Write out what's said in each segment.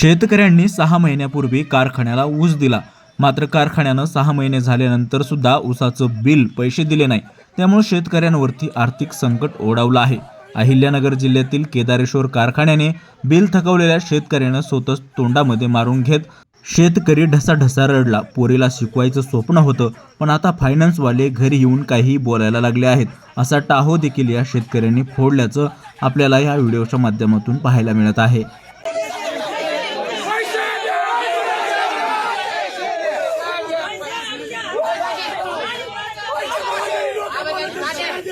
शेतकऱ्यांनी सहा महिन्यापूर्वी कारखान्याला ऊस दिला. मात्र कारखान्यानं सहा महिने झाल्यानंतर सुद्धा ऊसाचं बिल पैसे दिले नाही. त्यामुळे शेतकऱ्यांवरती आर्थिक संकट ओढावलं आहे. अहिल्यानगर जिल्ह्यातील केदारेश्वर कारखान्याने बिल थकवलेल्या शेतकऱ्यानं स्वतःच तोंडामध्ये मारून घेत शेतकरी ढसाढसा रडला. पोरीला शिकवायचं स्वप्न होतं पण आता फायनान्सवाले घरी येऊन काही बोलायला लागले आहेत. असा टाहो देखील या शेतकऱ्यांनी फोडल्याचं आपल्याला या व्हिडिओच्या माध्यमातून पाहायला मिळत आहे.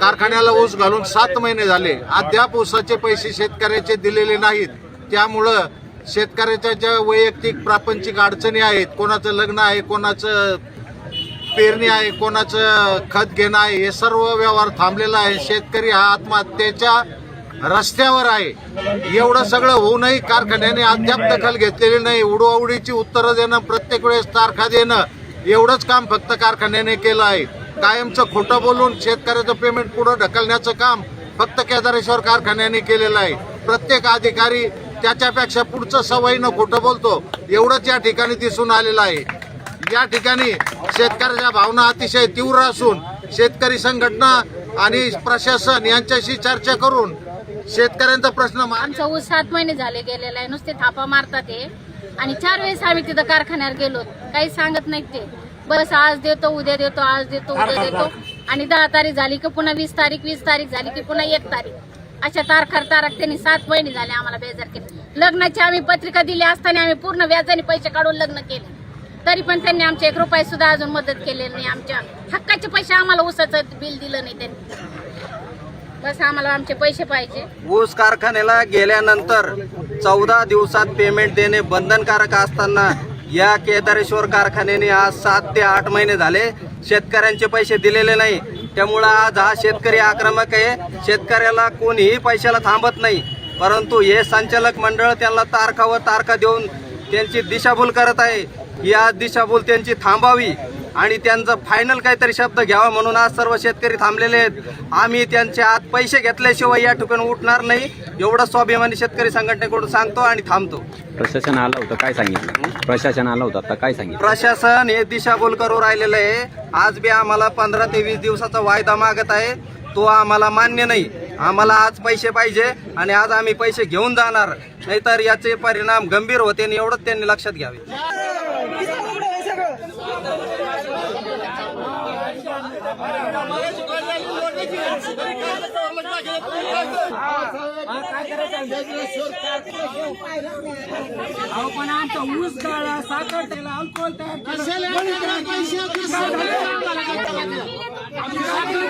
कारखान्याला ऊस घालून सात महिने झाले. अद्याप ऊसाचे पैसे शेतकऱ्याचे दिलेले नाहीत. त्यामुळं शेतकऱ्याच्या ज्या वैयक्तिक प्रापंचिक अडचणी आहेत कोणाचं लग्न आहे कोणाचं पेरणी आहे कोणाचं खत घेणं आहे हे सर्व व्यवहार थांबलेला आहे. शेतकरी हा आत्महत्येच्या रस्त्यावर आहे. एवढं सगळं होऊनही कारखान्याने अद्याप दखल घेतलेली नाही. उडवाउडीची उत्तरं देणं प्रत्येक वेळेस तारखा देणं एवढंच काम फक्त कारखान्याने केलं आहे. कायमचं खोटं बोलून शेतकऱ्याचं पेमेंट पुढं ढकलण्याचं काम फक्त केदारेश्वर कारखान्याने केलेलं आहे. प्रत्येक अधिकारी त्याच्यापेक्षा पुढचं सवयीनं खोटं बोलतो एवढंच या ठिकाणी दिसून आलेलं आहे. या ठिकाणी शेतकऱ्याच्या भावना अतिशय तीव्र असून शेतकरी संघटना आणि प्रशासन यांच्याशी चर्चा करून शेतकऱ्यांचा प्रश्न आमचा ऊस सात महिने झाले गेलेला आहे. नुसते थापा मारतात ते आणि चार वेळेस आम्ही तिथं कारखान्यावर गेलो. काही सांगत नाहीत ते. बस आज देतो उद्या देतो आज देतो उद्या देतो. आणि दहा तारीख झाली की पुन्हा वीस तारीख वीस तारीख झाली की पुन्हा एक तारीख. अशा तारखार तारख त्यांनी सात महिने झाले आम्हाला बेजार केले. लग्नाची आम्ही पत्रिका दिली असताना आम्ही पूर्ण व्याजाने पैसे काढून लग्न केले. तरी पण त्यांनी आमचे एक रुपये सुद्धा अजून मदत केलेली नाही. आमच्या हक्काचे पैसे आम्हाला ऊसाचं बिल दिलं नाही त्यांनी. बस आम्हाला आमचे पैसे पाहिजे. ऊस कारखान्याला गेल्यानंतर चौदा दिवसात पेमेंट देणे बंधनकारक असताना या केदारेश्वर कारखान्याने आज सात ते आठ महिने झाले. शेतकऱ्यांचे पैसे दिलेले नाही. त्यामुळं आज हा शेतकरी आक्रमक आहे. शेतकऱ्याला कोणीही पैशाला थांबत नाही. परंतु हे संचालक मंडळ त्यांना तारखा व तारखा देऊन त्यांची दिशाभूल करत आहे. ही आज दिशाभूल त्यांची थांबावी. आणि त्यांचा फायनल काहीतरी शब्द घ्यावा म्हणून आज सर्व शेतकरी थांबलेले आहेत. आम्ही त्यांचे आत पैसे घेतल्याशिवाय या ठिकाणी उठणार नाही. एवढं स्वाभिमानी शेतकरी संघटनेकडून सांगतो आणि थांबतो. प्रशासन आलं होतं काय सांगितलं? प्रशासन आलं होतं आता काय सांगितलं? प्रशासन हे दिशाभूल करू राहिलेलं आहे. आज बी आम्हाला पंधरा ते वीस दिवसाचा वायदा मागत आहे. तो आम्हाला मान्य नाही. आम्हाला आज पैसे पाहिजे आणि आज आम्ही पैसे घेऊन जाणार. नाहीतर याचे परिणाम गंभीर होते आणि एवढंच त्यांनी लक्षात घ्यावे. अहो पण आमचा ऊस गाळा साखर त्याला अल्कोहोल तयार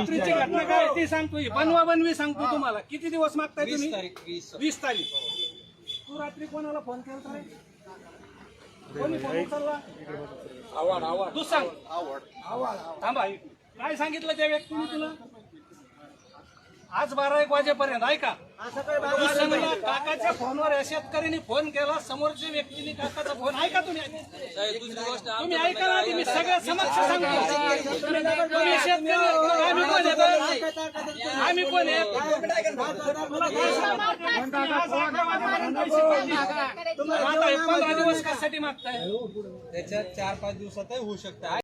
रात्रीची घटना काय ती सांगतोय. बनवा बनवी सांगतो तुम्हाला. किती दिवस मागताय तुम्ही? वीस. तारीख. तू रात्री कोणाला फोन केला रे? कोणी फोन उचलला? आवाड आवाड. तू सांग. आवाड. थांबा ऐक. काय सांगितलं त्या व्यक्तीने तुला? आज बारा एक वाजेपर्यंत ऐका. काकाच्या फोनवर या शेतकऱ्यांनी फोन केला समोरच्या व्यक्तीने काकाचा फोन ऐका तुम्ही. तुम्ही ऐका ना आधी मी सगळं समक्ष सांगतो. तुम्ही शेतकरी आम्ही कोण आहेत आम्ही कोण आहेत आता हे पंधरा दिवस कशासाठी मागताय? त्याच्यात चार पाच दिवसात होऊ शकतं.